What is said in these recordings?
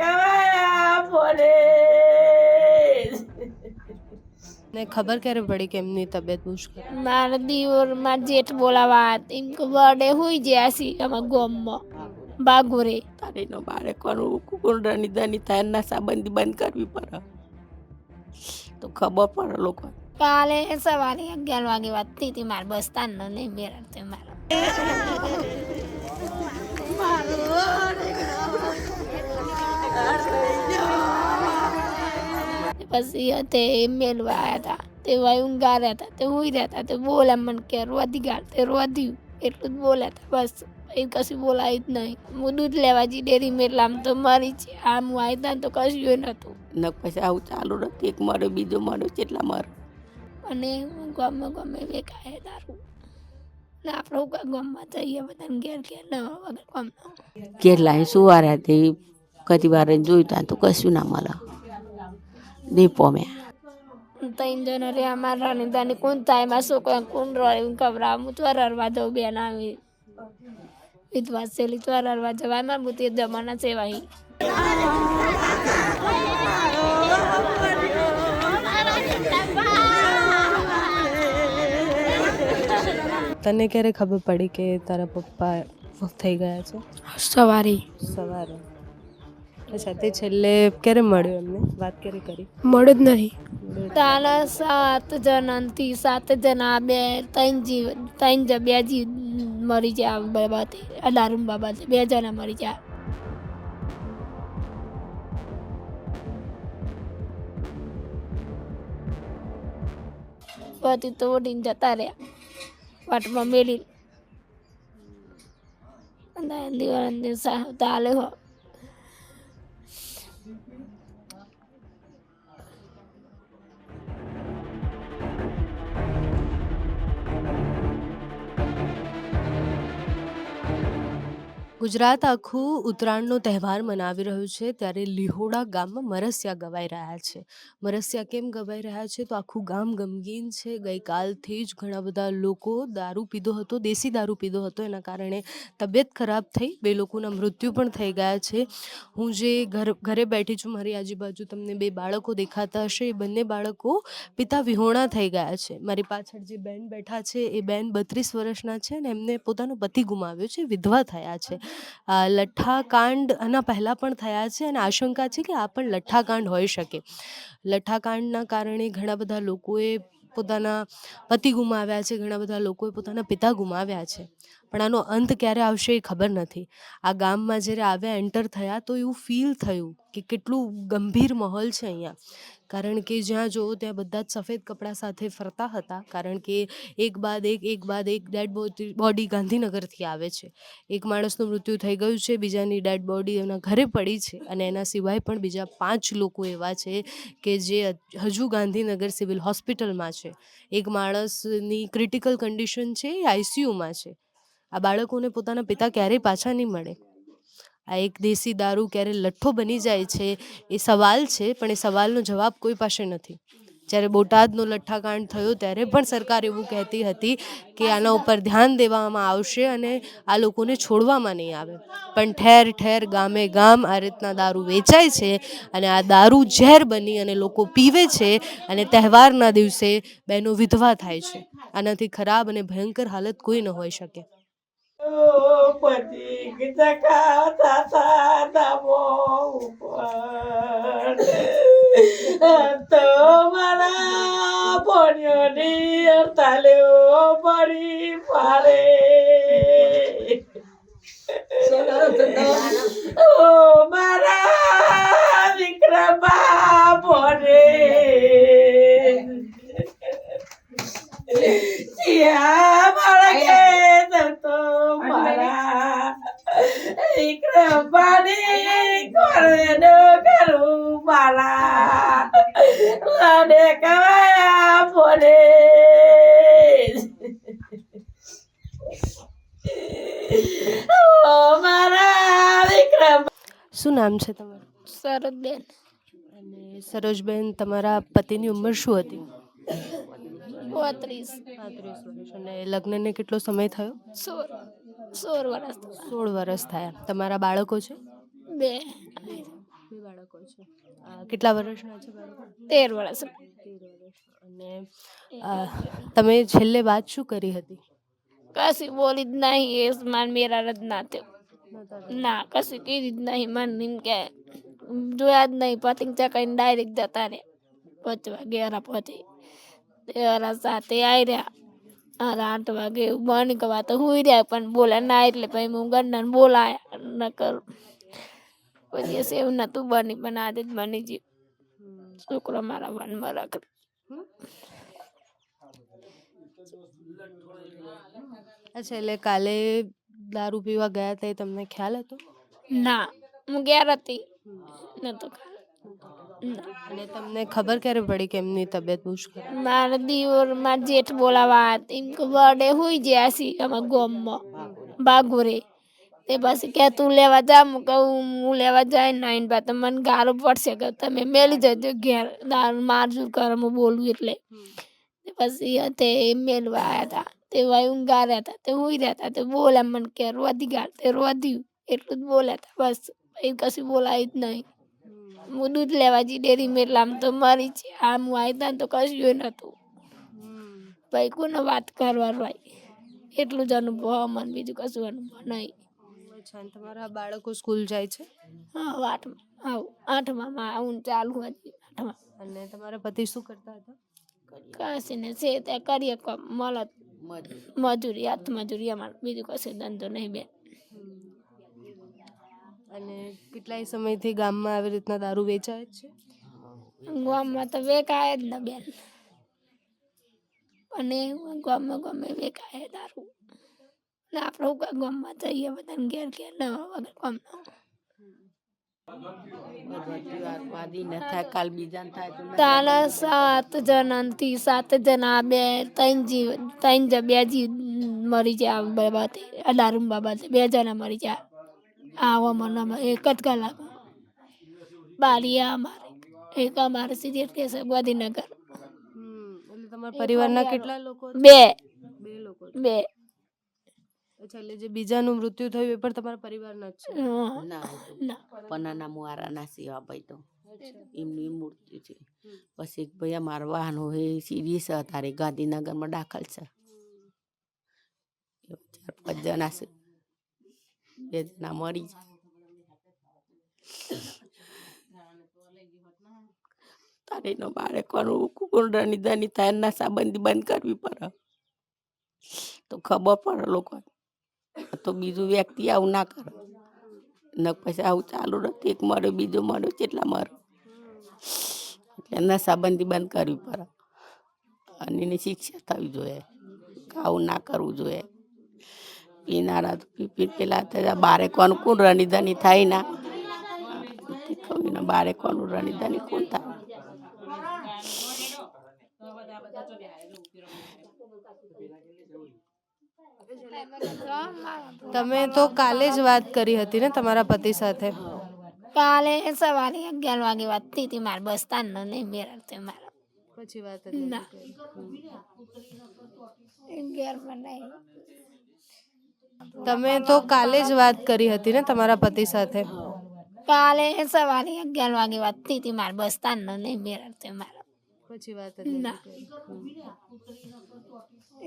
કવાયા ફોને ને ખબર ક્યારે પડી કે એમની તબિયત મુશ્કેલ મારા દીવર મારા જેઠ બોલાવા એમ કે બર્થડે હોઈ ગયા છે અમારા ગામમાં. બાગોરે. તારીનો બાળકોનું કુંડળની દની થાય નશાબંધી બંધ કરવી પડે. તો ખબર પડે લોકો. કાલે સવારે અગિયાર વાગે વાત થઈ હતી મારે બસ તાનનો નહીં બેરાડ તે મારા. પછી તે મેલવા આવ્યા હતા તે વાય ઊંઘા રહ્યા હતા તે હોઈ રહ્યા હતા તે બોલ્યા મને કે રોધી ગાળ તે રોધ્યું એટલું જ બોલ્યા હતા બસ. એ કશું બોલાયું જ નહીં. હું દૂધ લેવા જઈ ડેરી મેટલા આમ તો મારી છે આમ હું આવી તો કશું નહોતું. ન પછી આવું ચાલુ નથી એક મારો બીજો મારો કેટલા મારો. અને હું ગમે ગમે વેકાય દારૂ. ને આપણે ગામમાં જઈએ બધાને ઘેર ઘેર ન વગર ગામમાં. કેટલાય સુવાર્યા તે કદી વાર જોયું ત્યાં તો કશું ના મળે. દીપો મેં ત્રણ જણ રે અમારા રાણીદાની કોણ થાય? એમાં છોકરા કોણ રહે ખબર હું તો રરવા દઉં બેન આવી. વિધવા છેલી તો રરવા જવા મારે બુદ્ધિ જમાના સેવાઈ તને ક્યારે ખબર પડી કે તારા પપ્પા થઈ ગયા છે? સવારે. સવારે. અચ્છા તે છેલ્લે ક્યારે મળ્યો એમને? વાત ક્યારે કરી? મળ્યો જ નહીં. તાના સાત જણાથી સાત જણા બે ત્રણ જીવ ત્રણ જ બે જીવ મરી જાય બાબાથી દારૂ બાબાથી બે જણા મરી જાય પછી તો ઓડીને જતા રહ્યા. વાટમાં મેલી દિવસ તાલે હો. ગુજરાત આખું ઉત્તરાયણનો તહેવાર મનાવી રહ્યું છે, ત્યારે લિહોડા ગામમાં મરસિયા ગવાઈ રહ્યા છે. મરસિયા કેમ ગવાઈ રહ્યા છે? તો આખું ગામ ગમગીન છે. ગઈકાલથી જ ઘણા બધા લોકો દારૂ પીધો હતો, દેશી દારૂ પીધો હતો. એના કારણે તબિયત ખરાબ થઈ. બે લોકોના મૃત્યુ પણ થઈ ગયા છે. હું જે ઘર, ઘરે બેઠી છું, મારી આજુબાજુ તમને બે બાળકો દેખાતા હશે. એ બંને બાળકો પિતા વિહોણા થઈ ગયા છે. મારી પાછળ જે બેન બેઠા છે, એ બેન બત્રીસ વર્ષના છે અને એમને પોતાનો પતિ ગુમાવ્યો છે, વિધવા થયા છે. લઠ્ઠાકાંડ આના પહેલાં પણ થયા છે અને આશંકા છે કે આ પણ લઠ્ઠાકાંડ હોઈ શકે. લઠ્ઠાકાંડના કારણે ઘણા બધા લોકોએ પોતાના પતિ ગુમાવ્યા છે, ઘણા બધા લોકોએ પોતાના પિતા ગુમાવ્યા છે. પણ આનો અંત ક્યારે આવશે એ ખબર નથી. આ ગામમાં જ્યારે આવ્યા એન્ટર થયા તો એવું ફીલ થયું કે કેટલું ગંભીર માહોલ છે અહીંયા. કારણ કે જ્યાં જુઓ ત્યાં બધા જ સફેદ કપડાં સાથે ફરતા હતા. કારણ કે એક બાદ એક એક બાદ એક ડેડ બોડી ગાંધીનગરથી આવે છે. એક માણસનું મૃત્યુ થઈ ગયું છે, બીજાની ડેડ બોડી એના ઘરે પડી છે અને એના સિવાય પણ બીજા પાંચ લોકો એવા છે કે જે હજુ ગાંધીનગર સિવિલ હોસ્પિટલમાં છે. એક માણસની ક્રિટિકલ કન્ડિશન છે, એ આઈસીયુમાં છે. આ બાળકોને પોતાના પિતા ક્યારેય પાછા નહીં મળે. આ એક દેશી દારૂ ક્યારે લઠ્ઠો બની જાય છે એ સવાલ છે, પણ એ સવાલનો જવાબ કોઈ પાસે નથી. જ્યારે બોટાદનો લઠ્ઠાકાંડ થયો ત્યારે પણ સરકાર એવું કહેતી હતી કે આના ઉપર ધ્યાન દેવામાં આવશે અને આ લોકોને છોડવામાં નહીં આવે. પણ ઠેર ઠેર ગામે ગામ આ રીતના દારૂ વેચાય છે અને આ દારૂ ઝેર બની અને લોકો પીવે છે અને તહેવારના દિવસે બહેનો વિધવા થાય છે. આનાથી ખરાબ અને ભયંકર હાલત કોઈ ન હોઈ શકે. પછી જકા થતા દાબો ઉપર તો મારા પોણ્યોની તાલ્યો પડી પાડે મારા લાડે કવાયા પોને ઓ મારા વિક્રમ. શું નામ છે તમારું? સરોજબેન. બેન અને સરોજબેન તમારા પતિની ઉંમર શું હતી? પોત્રીસ. પાંત્રીસ વર્ષ. અને લગ્નને કેટલો સમય થયો? સોળ. સોળ વર્ષ સોળ વર્ષ થયા. તમારા બાળકો છે? બે. બાળકો છે? કેટલા વર્ષના છે બાળકો? તેર વર્ષ. અને તમે છેલ્લે વાત શું કરી હતી? કશી બોલી જ નહીં એ માન મેરા જ ના થયો. ના કશું કીધી જ નહીં માન એમ કે જોયા જ નહીં પતિંગ ચકાઈને ડાયરેક્ટ જતા રે પાંચ વાગે અરા પહોંચી અરા સાથે આવી રહ્યા. અરા આઠ વાગે એવું બની ગવા તો હુઈ રહ્યા પણ બોલ્યા ના એટલે પછી હું ગંડાને બોલાયા. ન કર પછી દિવસ એવું નહોતું બની પણ આજે જ બની ગયું. છોકરો મારા મનમાં રખ અચ્છા એટલે કાલે દારૂ પીવા ગયા હતા એ તમને ખ્યાલ હતો? ના હું ગયા હતી. નતો ના. અને તમને ખબર ક્યારે પડી કે એમની તબિયત મુશ્કેલ મારા દીવર મારા જેઠ બોલાવા એમ કે બર્થડે હુઈ ગયા સી અમારા ગોમમાં બાગોરે. તે પછી કે તું લેવા જા હું કહું હું લેવા જાય નાઈન બા તો મને ગારો પડશે કે તમે મેલી જજો ઘેર. દારૂ મારજું કર હું બોલું એટલે. તે પછી તે મેલવા આવ્યા હતા તે ભાઈ ઊંઘા ગાર્યા હતા તે હુઈ રહ્યા હતા તે બોલ્યા મને કે રોધી ગાળ તે રોધ્યું. એટલું જ બોલ્યા હતા બસ. એ કશું બોલાય જ નહીં. હું દૂધ લેવા જઈ ડેરી મેટલામાં તો મરી છે. આમ હું આવી તો કશું નહોતું ભાઈ કોને વાત કરવા ભાઈ એટલું જ અનુભવ મને બીજું કશું અનુભવ નહીં. અચ્છા અને તમારા બાળકો સ્કૂલ જાય છે? હા આઠમાં આવું આઠમામાં આવું ચાલુ હતી આઠમાં. અને તમારા પતિ શું કરતા હતા? કશું ને છે તે કરીએ કોમ મળત મજૂરી હાથ મજૂરી અમારે બીજું કશું ધંધો નહીં બેન. અને કેટલાય સમયથી ગામમાં આવી રીતના દારૂ વેચાય જ છે? ગામમાં તો વેકાય જ ને બેન. અને ગામમાં ગમે વેકાય દારૂ. ને આપણે હું ગામમાં જઈએ બધાને ઘેર ઘેર ન વગર ના તાના સાત જણાથી સાત જણા બે ત્રણ જીવ ત્રણ જ બે જીવ મરી ગયા બાબતે અલારુમ બાબતે બે જણા મરી જાય આવો મને એક જ કલાક બારીયા અમારે એક અમારે સિરિયસ કેસ ગાંધીનગર. તમારા પરિવારના કેટલા લોકો બે. બે લોકો બે. અચ્છા એટલે જે બીજાનું મૃત્યુ થયું એ પણ તમારા પરિવારના જ છે. ના ના. પનાના મુવારાના સેવા ભાઈ તો. એમની મૂર્તિ છે. પછી એક ભાઈ અમારા વાહન હોય સિરિયસ તારે ગાંધીનગરમાં દાખલ છે. એવા ચાર પાંચ જણા છે. બે જણા મરી જાય તારીનો બાળકોનું કુંડળની દની થાય નશાબંધી બંધ કરવી પડે. તો ખબર પડે લોકોને. તો બીજું વ્યક્તિ આવું ના કરે. ન પછી આવું ચાલુ નથી. એક મળ્યો બીજો મળ્યો કેટલા મળ્યો એટલે નશાબંધી બંધ કરવી પડે. અને એની શિક્ષા થવી જોઈએ. આવું ના કરવું જોઈએ. પીનારા તો પી પી, પેલા થયા બારે કોનું કોણ રણીધની થાય ના? કહ્યું બારે કોનું રણીધની કોણ થાય? તમે તો કાલે જ વાત કરી હતી ને તમારા પતિ સાથે. કાલે સવારે અગિયાર વાગે વાત થઈ હતી મારે બસ તાનનો નહીં મેરા તે મારા. પછી વાત ના. અગિયાર નહીં. તમે તો કાલે જ વાત કરી હતી ને તમારા પતિ સાથે. કાલે સવારે અગિયાર વાગે વાત થઈ હતી મારે બસ તાનનો નહીં મેરા તે મારા. પછી વાત ના.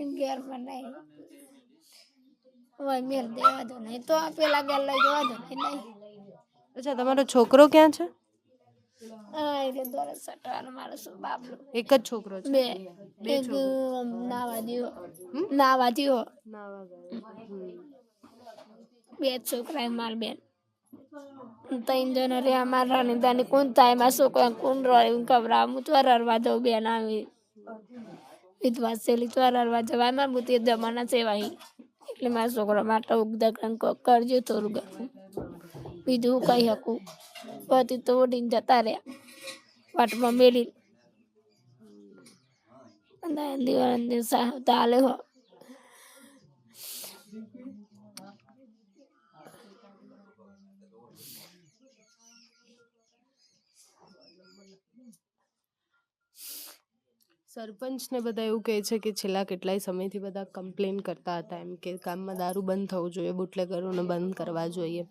અગિયાર નહીં. હવે મેર દેવા દો નહીં તો પેલા ઘેર લઈ જવા દો નહીં નહીં. અચ્છા તમારો છોકરો ક્યાં છે? એટલે દોરસ સટવાનો મારો શું બાબલો એક જ છોકરો છે? બે. છોકરા. માર બેન. ત્રણ જણ રે અમાર રાણી દાની કોણ થાય? મારા છોકરા કોણ રહે ખબરા હું તો રરવા દઉં બેન આવી. વિધવા સેલી તો રરવા જવાય. મારા બુતી જમાના સેવાય એટલે મારા છોકરા માટે ઉગદકરણ કોક કરજો થોડું ઘણું. બીજું કહી શકું પતિ તો ઓઢીને જતા રહ્યા. વાટમાં મેલી દિવાળી આલે હો. સરપંચને બધા એવું કહે છે કે છેલ્લા કેટલાય સમયથી બધા કમ્પ્લેન કરતા હતા એમ કે ગામમાં દારૂ બંધ થવું જોઈએ બુટલેગરોને બંધ કરવા જોઈએ.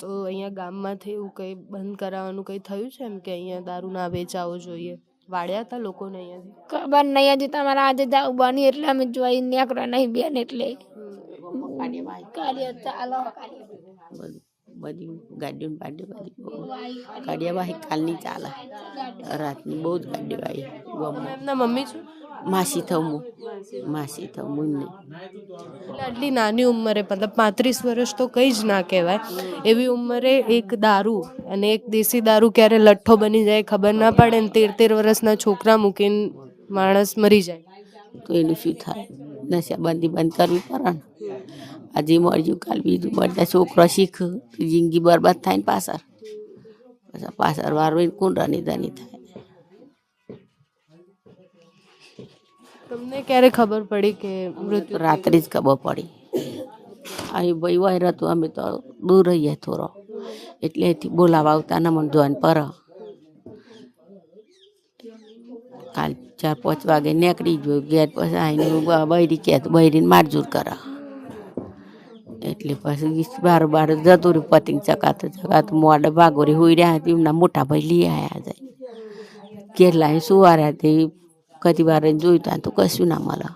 તો અહીંયા ગામમાંથી એવું કંઈ બંધ કરાવવાનું કંઈ થયું છે એમ કે અહીંયા દારૂ ના વેચાવો જોઈએ? વાળ્યા હતા લોકોને અહીંયાથી? ખબર નહીં હજી તમારા આજે જાવ બની એટલે અમે જોઈ નીકળ્યા નહીં બેન એટલે. કાર્ય ચાલો બધું બધી ગાડીઓ ને બાડીઓ બધી ગાડિયાવાહી કાલની ચાલે. રાતની બહુ જ ગાડી ગામમાં એમના મમ્મી છું? માસી હું માસી થવું હું એટલે આટલી નાની ઉંમરે મતલબ પાંત્રીસ વર્ષ તો કંઈ જ ના કહેવાય. એવી ઉંમરે એક દારૂ અને એક દેશી દારૂ ક્યારે લઠ્ઠો બની જાય ખબર ના પડે ને તેર તેર વર્ષના છોકરા મૂકીને માણસ મરી જાય. તો એનું શું થાય? નશાબંધી બંધ કરવી પડે ને? આજે મળ્યું કાલ બીજું બધા છોકરો શીખ જિંદગી બરબાદ થાય ને પાછળ. પછી પાછળ વારવીને કુંડની દની થાય. તમને ક્યારે ખબર પડી કે મૃત્યુ રાત્રે જ ખબર પડી. અહીં ભાઈ વાયર હતું અમે તો દૂર રહીએ થોડો. એટલે એથી બોલાવા આવતા ના મને જોઈને પર. કાલ ચાર પાંચ વાગે નીકળી ગયો ગેટ પછી આવીને બૈરી કહે બૈરીને મારજૂર કરે. એટલે પછી બાર બાર જતું રહ્યું પતિંગ ચકાતું ચકાતું મોડે ભાગોરી હોઈ રહ્યા હતી એમના મોટા ભાઈ લઈ આવ્યા જાય કેટલાય સુવાર્યા તે કદી વાર જોયું ત્યાં તો કશું ના મળે.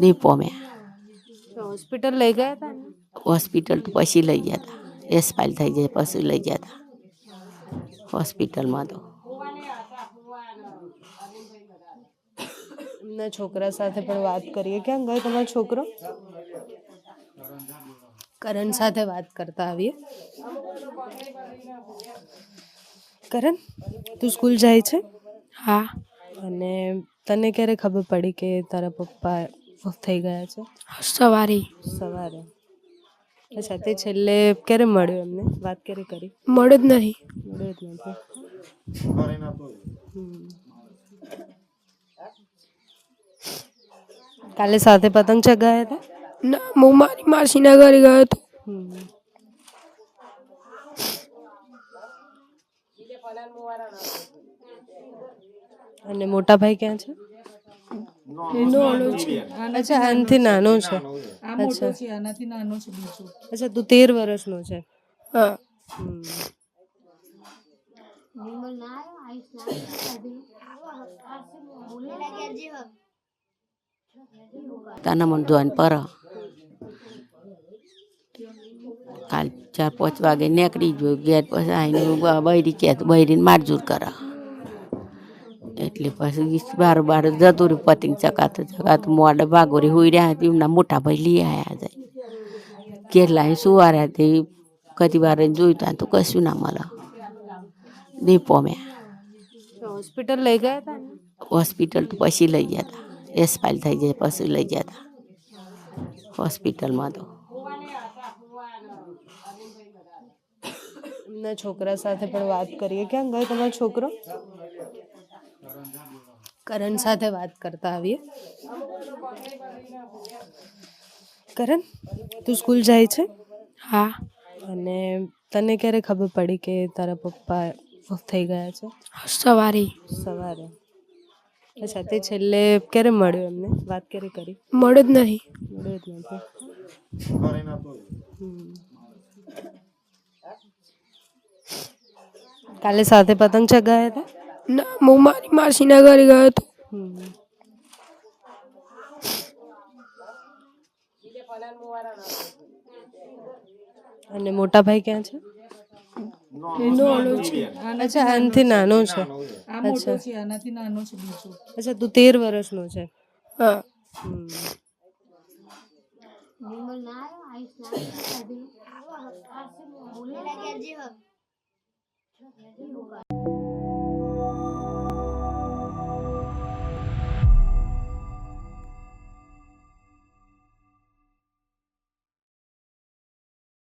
દીપો મેં હોસ્પિટલ લઈ ગયા હતા હોસ્પિટલ તો પછી લઈ ગયા હતા એસપાઇલ થઈ જાય પછી લઈ ગયા હતા હોસ્પિટલમાં તો. એમના છોકરા સાથે પણ વાત કરીએ. ક્યાં ગયો તમારો છોકરો? કરણ સાથે વાત કરતા આવીએ. કરણ તું સ્કૂલ જાય છે? હા. અને તને ક્યારે ખબર પડી કે તારા પપ્પા થઈ ગયા છે? સવારે. સવારે. અચ્છા તે છેલ્લે ક્યારે મળ્યો એમને? વાત ક્યારે કરી? મળે જ નથી મળ્યો જ નથી કાલે સાથે પતંગ ચગાવ્યા હતા? ના હું મારી માસીના ઘરે ગયો હતો. અને મોટા ભાઈ ક્યાં છે? નાનો છે. અચ્છા આનાથી નાનો છે. અચ્છા. અચ્છા તું તેર વર્ષનો છે. હા. તાના મન જોઈને પર કાલ ચાર પાંચ વાગે નીકળી ગયો. ઘેર પછી આવીને બૈરી કહે તો બૈરીને મારજૂર કરે. એટલે પછી બાર બાર જતું રહ્યું પતિંગ ચકાતું ચકાતું મોડે ભાગોરી હોઈ રહ્યા હતી એમના મોટા ભાઈ લઈ આવ્યા જાય કેટલાય સુવાર્યા તે કદી વાર જોયું ત્યાં તો કશું ના મળે. દીપો મેં હોસ્પિટલ લઈ ગયા હતા હોસ્પિટલ તો પછી લઈ ગયા હતા. એસપાઇલ થઈ જાય પછી લઈ ગયા હતા. હોસ્પિટલમાં તો. એમના છોકરા સાથે પણ વાત કરીએ. ક્યાં ગયો તમારો છોકરો? કરણ સાથે વાત કરતા આવીએ. કરણ તું સ્કૂલ જાય છે? હા. અને તને ક્યારે ખબર પડી કે તારા પપ્પા થઈ ગયા છે? સવારે. સવારે. અચ્છા તે છેલ્લે ક્યારે મળ્યો એમને? વાત ક્યારે કરી? મળે જ નહીં. મળ્યો જ નથી. કાલે સાથે પતંગ ચગાવ્યા હતા? ના હું મારી માસીના ઘરે ગયો હતો. અને મોટા ભાઈ ક્યાં છે? નાનો છે. અચ્છા. આનાથી નાનો છે અચ્છા અચ્છા તું તેર વર્ષનો છે. હા. 那肯定有。